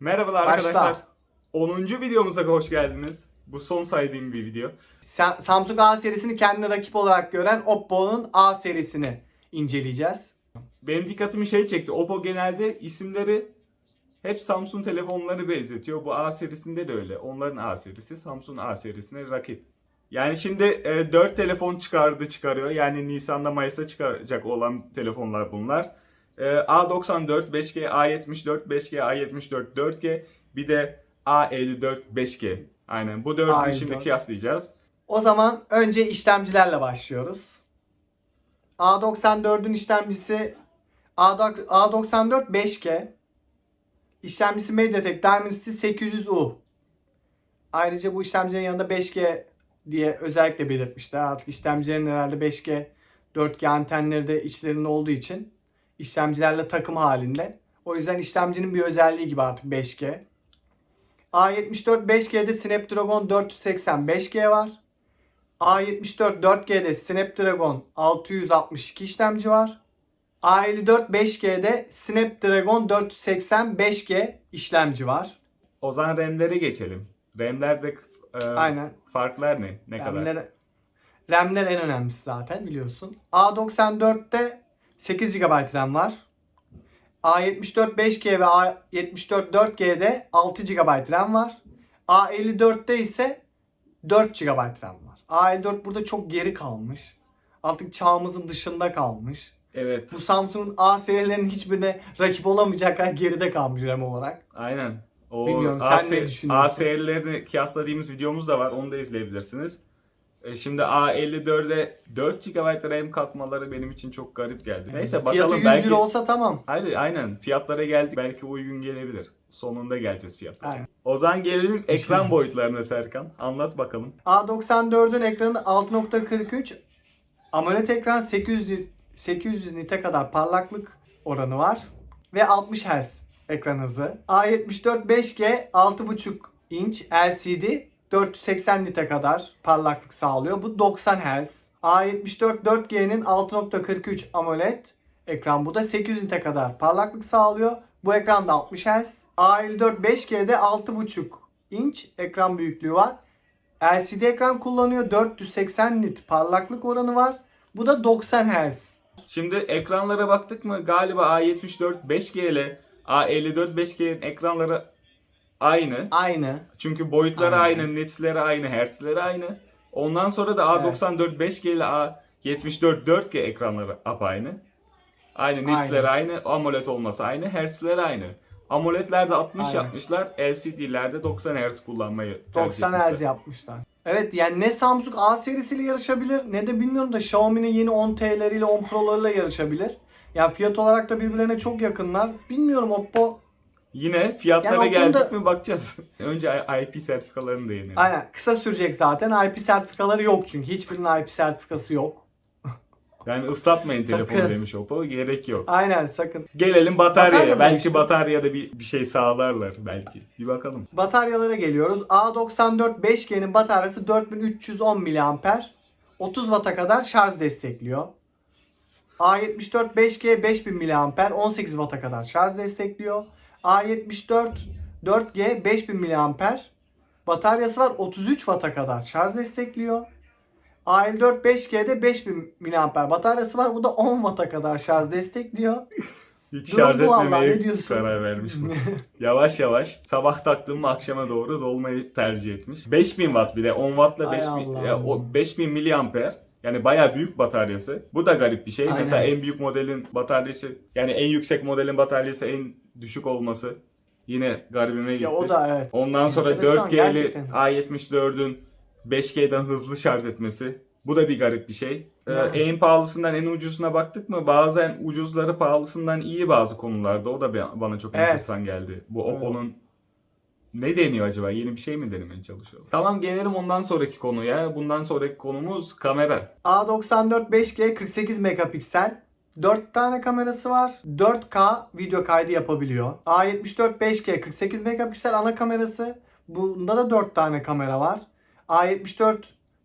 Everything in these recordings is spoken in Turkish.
Merhabalar Başla. arkadaşlar. 10. videomuza hoş geldiniz. Bu son saydığım bir video. Sa- Samsung A serisini kendine rakip olarak gören Oppo'nun A serisini inceleyeceğiz. Benim dikkatimi şey çekti. Oppo genelde isimleri hep Samsung telefonları benzetiyor. Bu A serisinde de öyle. Onların A serisi Samsung A serisine rakip. Yani şimdi e, 4 telefon çıkardı çıkarıyor. Yani Nisan'da Mayıs'ta çıkacak olan telefonlar bunlar. E, A94 5G, A74 5G, A74 4G, bir de A54 5G. Aynen bu dördünü A54. şimdi kıyaslayacağız. O zaman önce işlemcilerle başlıyoruz. A94'ün işlemcisi A- A94 5G. İşlemcisi MediaTek Dimensity 800U. Ayrıca bu işlemcinin yanında 5G diye özellikle belirtmişler. Artık işlemcilerin herhalde 5G 4G antenleri de içlerinde olduğu için işlemcilerle takım halinde. O yüzden işlemcinin bir özelliği gibi artık 5G. A74 5G'de Snapdragon 480 5G var. A74 4G'de Snapdragon 662 işlemci var. A54 5G'de Snapdragon 480 5G işlemci var. O zaman RAM'lere geçelim. RAM'lerde e, Aynen. farklar ne? Ne kadar? RAM'ler, RAM'ler en önemlisi zaten biliyorsun. A94'te 8 GB RAM var. A74 5G ve A74 4G'de 6 GB RAM var. A54'te ise 4 GB RAM var. A54 burada çok geri kalmış. Artık çağımızın dışında kalmış. Evet. Bu Samsung'un A serilerinin hiçbirine rakip olamayacak kadar geride kalmış RAM olarak. Aynen. O Bilmiyorum, sen A ne düşünüyorsun? A serilerini kıyasladığımız videomuz da var. Onu da izleyebilirsiniz. E, Şimdi A54'e 4 GB RAM katmaları benim için çok garip geldi. Neyse Fiyatı bakalım 100 belki lira olsa tamam. Hayır aynen fiyatlara geldik. Belki uygun gelebilir. Sonunda geleceğiz fiyatlara. Aynen. O zaman gelelim ekran boyutlarına Serkan. Anlat bakalım. A94'ün ekranı 6.43 AMOLED ekran 800 800 nite kadar parlaklık oranı var ve 60 Hz ekran hızı. A74 5G 6.5 inç LCD 480 nite kadar parlaklık sağlıyor. Bu 90 Hz. A74 4G'nin 6.43 AMOLED ekran bu da 800 nite kadar parlaklık sağlıyor. Bu ekranda 60 Hz. A54 5G'de 6.5 inç ekran büyüklüğü var. LCD ekran kullanıyor. 480 nit parlaklık oranı var. Bu da 90 Hz. Şimdi ekranlara baktık mı galiba A74 5G ile A54 5G'nin ekranları aynı. Aynı. Çünkü boyutları Aynen. aynı, nitleri aynı, hertzleri aynı. Ondan sonra da A94 5G ile A74 4G ekranları apaynı. Aynı nitleri aynı, AMOLED olması aynı, hertzleri aynı. AMOLED'lerde 60 Aynen. yapmışlar, LCD'lerde 90 Hz kullanmayı tercih 90 etmişler. Hz yapmışlar. Evet yani ne Samsung A serisiyle yarışabilir ne de bilmiyorum da Xiaomi'nin yeni 10 T'leriyle 10 Pro'larıyla yarışabilir. Yani fiyat olarak da birbirlerine çok yakınlar. Bilmiyorum Oppo. Yine fiyatlara Yani geldik konuda- mi bakacağız. Önce IP sertifikalarını da. Aynen kısa sürecek zaten. IP sertifikaları yok çünkü. Hiçbirinin IP sertifikası yok. Yani ıslatmayın Sakın. telefonu demiş Oppo. Gerek yok. Aynen sakın. Gelelim bataryaya. Batarya belki demiştim. bataryada bir, bir şey sağlarlar belki. Bir bakalım. Bataryalara geliyoruz. A94 5G'nin bataryası 4310 mAh. 30 Watt'a kadar şarj destekliyor. A74 5G 5000 mAh 18 Watt'a kadar şarj destekliyor. A74 4G 5000 mAh bataryası var 33 Watt'a kadar şarj destekliyor. A54 5G'de 5000 mAh bataryası var. Bu da 10 Watt'a kadar şarj destekliyor. Hiç Durum şarj bu vallahi, etmemeye diyorsun? karar vermiş bu. yavaş yavaş sabah taktım mı akşama doğru dolmayı tercih etmiş. 5000 watt bir de 10 wattla Ay 5000 Allah'ım. ya, o 5000 miliamper. Yani bayağı büyük bataryası. Bu da garip bir şey. Aynen. Mesela en büyük modelin bataryası yani en yüksek modelin bataryası en düşük olması yine garibime gitti. ya o da evet. Ondan sonra Enteresan, 4G'li gerçekten. A74'ün 5G'den hızlı şarj etmesi. Bu da bir garip bir şey. Ee, en pahalısından en ucuzuna baktık mı? Bazen ucuzları pahalısından iyi bazı konularda. O da bana çok Evet. enteresan geldi. Bu Oppo'nun ne deniyor acaba? Yeni bir şey mi denemeye çalışıyor? Tamam gelelim ondan sonraki konuya. Bundan sonraki konumuz kamera. A94 5G 48 megapiksel. 4 tane kamerası var. 4K video kaydı yapabiliyor. A74 5G 48 megapiksel ana kamerası. Bunda da 4 tane kamera var. A74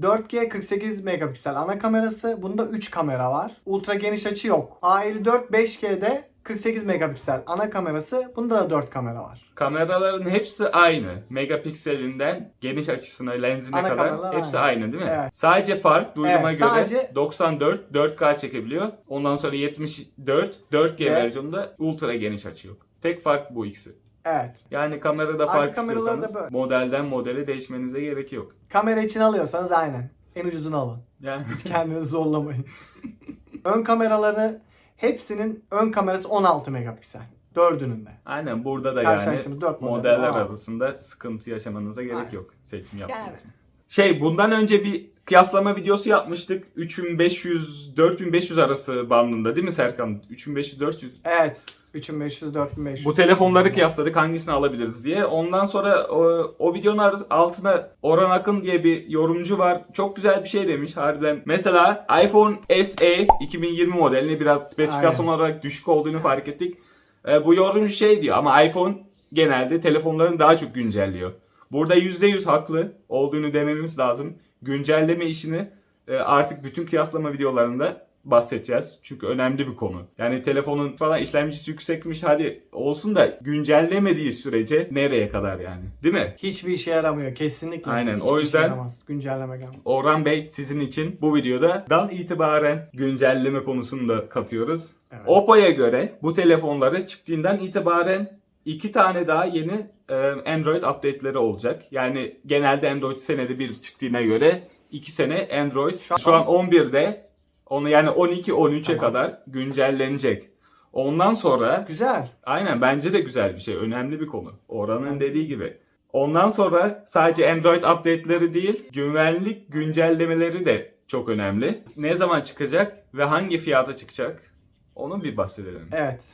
4G 48 megapiksel ana kamerası. Bunda 3 kamera var. Ultra geniş açı yok. A54 5G'de 48 megapiksel ana kamerası. Bunda da 4 kamera var. Kameraların hepsi aynı. Megapikselinden geniş açısına, lensine Ana kadar kameralar hepsi aynı. aynı değil mi? Evet. Sadece fark duyduğuma Evet, göre sadece- 94 4K çekebiliyor. Ondan sonra 74 4G Evet. versiyonunda ultra geniş açı yok. Tek fark bu ikisi. Evet. Yani kamerada Arka fark da istiyorsanız böyle. modelden modele değişmenize gerek yok. Kamera için alıyorsanız aynen. En ucuzunu alın. Yani Hiç kendinizi zorlamayın. ön kameraları hepsinin ön kamerası 16 megapiksel. Dördünün de. aynen burada da yani Karşılaştığımız 4 model. modeller Aa. arasında sıkıntı yaşamanıza gerek Aynen. yok seçim yapmanız. Yani. Şey bundan önce bir kıyaslama videosu yapmıştık. 3500 4500 arası bandında değil mi Serkan? 3500 400 Evet. 3500 4500. Bu telefonları kıyasladık hangisini alabiliriz diye. Ondan sonra o, o videonun altına Orhan Akın diye bir yorumcu var. Çok güzel bir şey demiş harbiden. Mesela iPhone SE 2020 modelini biraz spesifikasyon olarak düşük olduğunu fark ettik. Ee, bu yorumcu şey diyor ama iPhone genelde telefonların daha çok güncelliyor. Burada %100 haklı olduğunu dememiz lazım. Güncelleme işini e, artık bütün kıyaslama videolarında bahsedeceğiz. Çünkü önemli bir konu. Yani telefonun falan işlemcisi yüksekmiş hadi olsun da güncellemediği sürece nereye kadar yani? Değil mi? Hiçbir işe yaramıyor kesinlikle. Aynen, Hiçbir o yüzden- yaramaz. güncelleme gelmez. Orhan Bey sizin için bu videoda dan itibaren güncelleme konusunu da katıyoruz. Evet. Oppo'ya göre bu telefonları çıktığından itibaren iki tane daha yeni e, Android update'leri olacak. Yani genelde Android senede bir çıktığına göre iki sene Android Şu an- şu an 11'de onu yani 12 13'e Tamam. kadar güncellenecek. Ondan sonra Güzel. Aynen bence de güzel bir şey. Önemli bir konu. De. dediği gibi. Ondan sonra sadece Android update'leri değil, güvenlik güncellemeleri de çok önemli. Ne zaman çıkacak ve hangi fiyata çıkacak? Onu bir bahsedelim. Evet.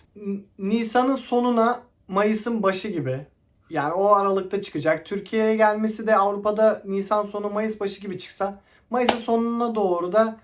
Nisan'ın sonuna Mayıs'ın başı gibi. Yani o aralıkta çıkacak. Türkiye'ye gelmesi de Avrupa'da Nisan sonu Mayıs başı gibi çıksa Mayıs'ın sonuna doğru da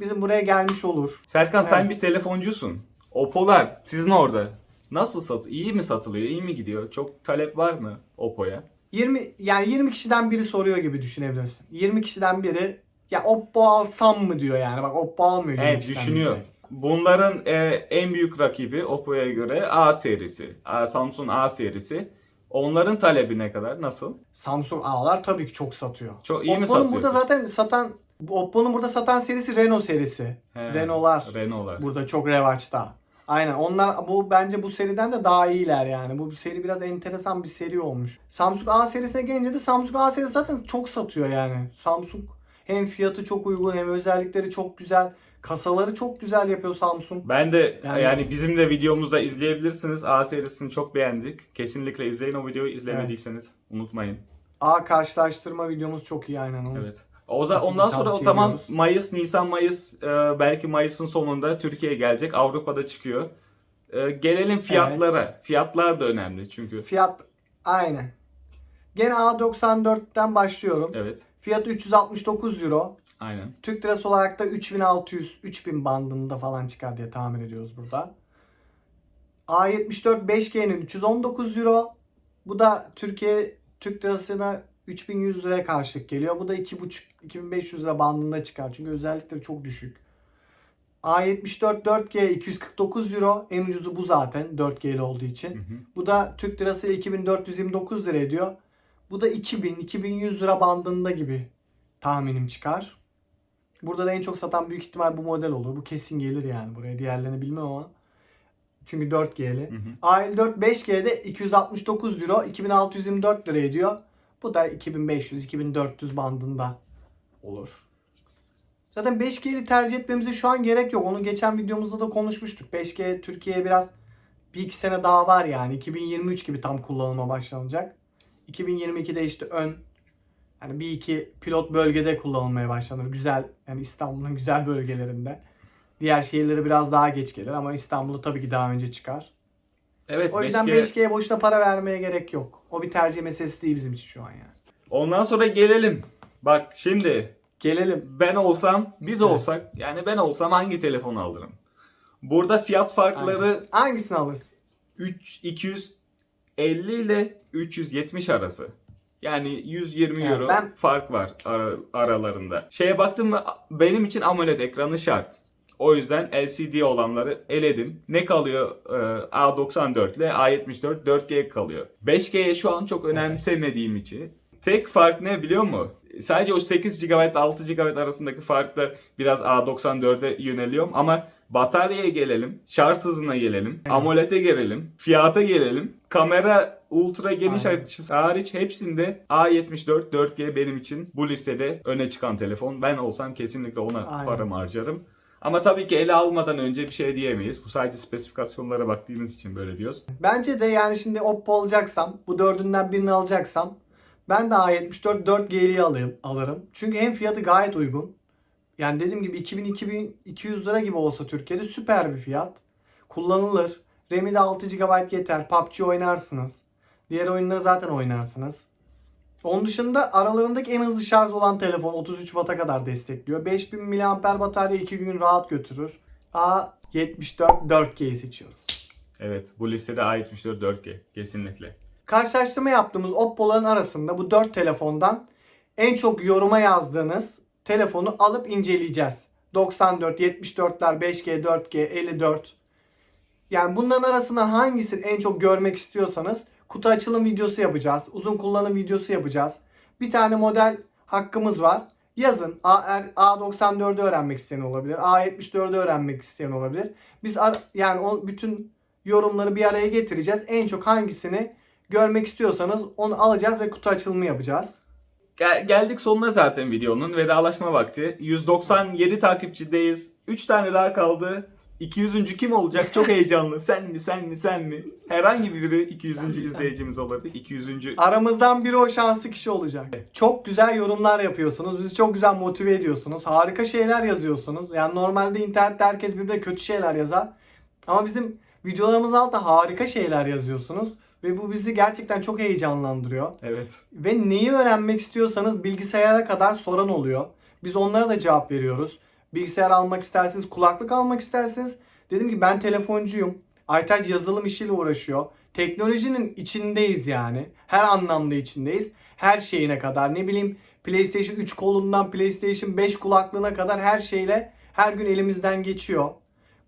bizim buraya gelmiş olur. Serkan sen Evet. bir telefoncusun. Oppo'lar sizin orada nasıl sat iyi mi satılıyor? iyi mi gidiyor? Çok talep var mı Oppo'ya? 20 yani 20 kişiden biri soruyor gibi düşünebilirsin. 20 kişiden biri ya Oppo alsam mı diyor yani. Bak Oppo almıyor 20 Evet düşünüyor. biri. Bunların e, en büyük rakibi Oppo'ya göre A serisi. A, Samsung A serisi. Onların talebi ne kadar? Nasıl? Samsung A'lar tabii ki çok satıyor. Çok iyi mi Oppo'nun satıyor? burada zaten satan Oppo'nun burada satan serisi Renault serisi. He, Renault'lar. Renault'lar. Burada çok revaçta. Aynen. Onlar bu bence bu seriden de daha iyiler yani. Bu seri biraz enteresan bir seri olmuş. Samsung A serisine gelince de Samsung A serisi zaten çok satıyor yani. Samsung hem fiyatı çok uygun hem özellikleri çok güzel. Kasaları çok güzel yapıyor Samsung. Ben de yani, Yani- bizim de videomuzda izleyebilirsiniz. A serisini çok beğendik. Kesinlikle izleyin o videoyu izlemediyseniz. Unutmayın. A karşılaştırma videomuz çok iyi aynen. Evet. O zaman Kesinlikle ondan sonra o ediyoruz. Mayıs, Nisan, Mayıs e, belki Mayıs'ın sonunda Türkiye'ye gelecek. Avrupa'da çıkıyor. E, gelelim fiyatlara. Fiyatlar da önemli çünkü. Fiyat aynen. Gene A94'ten başlıyorum. Evet. Fiyatı 369 euro. Aynen. Türk lirası olarak da 3600-3000 bandında falan çıkar diye tahmin ediyoruz burada. A74 5G'nin 319 euro. Bu da Türkiye Türk lirasına 3100 liraya karşılık geliyor. Bu da 2,5-2500 lira bandında çıkar. Çünkü özellikleri çok düşük. A74 4G 249 euro. En ucuzu bu zaten 4G'li olduğu için. Hı hı. Bu da Türk lirası 2429 lira ediyor. Bu da 2000-2100 lira bandında gibi tahminim çıkar. Burada da en çok satan büyük ihtimal bu model olur. Bu kesin gelir yani buraya. Diğerlerini bilmem ama. Çünkü 4G'li. Hı hı. A54 5G'de 269 euro 2624 lira ediyor. Bu da 2500-2400 bandında olur. Zaten 5G'li tercih etmemize şu an gerek yok. Onu geçen videomuzda da konuşmuştuk. 5G Türkiye'ye biraz bir iki sene daha var yani. 2023 gibi tam kullanıma başlanacak. 2022'de işte ön yani bir iki pilot bölgede kullanılmaya başlanır. Güzel yani İstanbul'un güzel bölgelerinde. Diğer şehirlere biraz daha geç gelir ama İstanbul'u tabii ki daha önce çıkar. Evet. O yüzden 5G 5G'ye boşuna para vermeye gerek yok. O bir tercih meselesi değil bizim için şu an yani. Ondan sonra gelelim. Bak şimdi Gelelim. ben olsam, biz Evet. olsak yani ben olsam hangi telefonu alırım? Burada fiyat farkları Hangisi- Hangisini alırsın? 3 250 ile 370 arası. Yani 120 Yani euro ben- fark var ara- aralarında. Şeye baktım mı benim için AMOLED ekranı şart. O yüzden LCD olanları eledim. Ne kalıyor? Ee, A94 ile A74 4G kalıyor. 5G'ye şu an çok önemsemediğim için. Tek fark ne biliyor musun? Sadece o 8 GB ile 6 GB arasındaki farkla biraz A94'e yöneliyorum ama bataryaya gelelim, şarj hızına gelelim, AMOLED'e gelelim, fiyata gelelim. Kamera ultra geniş Aynen. açısı hariç hepsinde A74 4G benim için bu listede öne çıkan telefon. Ben olsam kesinlikle ona Aynen. paramı harcarım. Ama tabii ki ele almadan önce bir şey diyemeyiz. Bu sadece spesifikasyonlara baktığımız için böyle diyoruz. Bence de yani şimdi Oppo alacaksam, bu dördünden birini alacaksam ben de A74 4G'liyi alayım, alırım. Çünkü hem fiyatı gayet uygun. Yani dediğim gibi 2000-2200 lira gibi olsa Türkiye'de süper bir fiyat. Kullanılır. RAM'i de 6 GB yeter. PUBG oynarsınız. Diğer oyunları zaten oynarsınız. Onun dışında aralarındaki en hızlı şarj olan telefon 33 Watt'a kadar destekliyor. 5000 mAh batarya 2 gün rahat götürür. A74 4G'yi seçiyoruz. Evet bu listede A74 4G kesinlikle. Karşılaştırma yaptığımız Oppo'ların arasında bu 4 telefondan en çok yoruma yazdığınız telefonu alıp inceleyeceğiz. 94, 74'ler, 5G, 4G, 54. Yani bunların arasından hangisini en çok görmek istiyorsanız kutu açılım videosu yapacağız. Uzun kullanım videosu yapacağız. Bir tane model hakkımız var. Yazın. A, A94'ü öğrenmek isteyen olabilir. A74'ü öğrenmek isteyen olabilir. Biz yani o bütün yorumları bir araya getireceğiz. En çok hangisini görmek istiyorsanız onu alacağız ve kutu açılımı yapacağız. Gel- geldik sonuna zaten videonun. Vedalaşma vakti. 197 takipçideyiz. 3 tane daha kaldı. 200. kim olacak? Çok heyecanlı. Sen mi, sen mi, sen mi? Herhangi biri 200. Sen mi, sen mi? izleyicimiz olabilir. 200. Aramızdan biri o şanslı kişi olacak. Çok güzel yorumlar yapıyorsunuz. Bizi çok güzel motive ediyorsunuz. Harika şeyler yazıyorsunuz. Yani normalde internette herkes birbirine kötü şeyler yazar. Ama bizim videolarımızın altında harika şeyler yazıyorsunuz. Ve bu bizi gerçekten çok heyecanlandırıyor. Evet. Ve neyi öğrenmek istiyorsanız bilgisayara kadar soran oluyor. Biz onlara da cevap veriyoruz. Bilgisayar almak isterseniz, kulaklık almak isterseniz. Dedim ki ben telefoncuyum. Aytaç yazılım işiyle uğraşıyor. Teknolojinin içindeyiz yani. Her anlamda içindeyiz. Her şeyine kadar ne bileyim PlayStation 3 kolundan PlayStation 5 kulaklığına kadar her şeyle her gün elimizden geçiyor.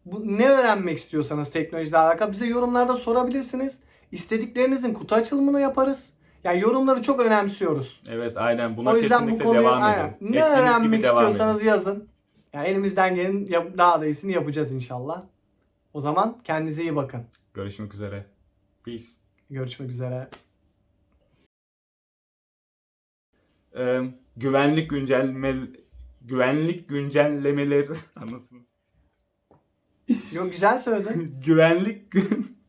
Bu ne öğrenmek istiyorsanız teknolojiyle alakalı bize yorumlarda sorabilirsiniz. İstediklerinizin kutu açılımını yaparız. Yani yorumları çok önemsiyoruz. Evet aynen buna o yüzden bu kesinlikle konuyu devam aynen, ne Ettiğiniz öğrenmek devam edin. istiyorsanız yazın. Yani elimizden gelen daha da iyisini yapacağız inşallah. O zaman kendinize iyi bakın. Görüşmek üzere. Peace. Görüşmek üzere. Ee, güvenlik güncelleme güvenlik güncellemeleri anlatın. Yok güzel söyledin. güvenlik gün-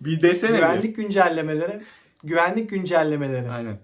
bir desene güvenlik güncellemeleri. Güvenlik güncellemeleri. Aynen.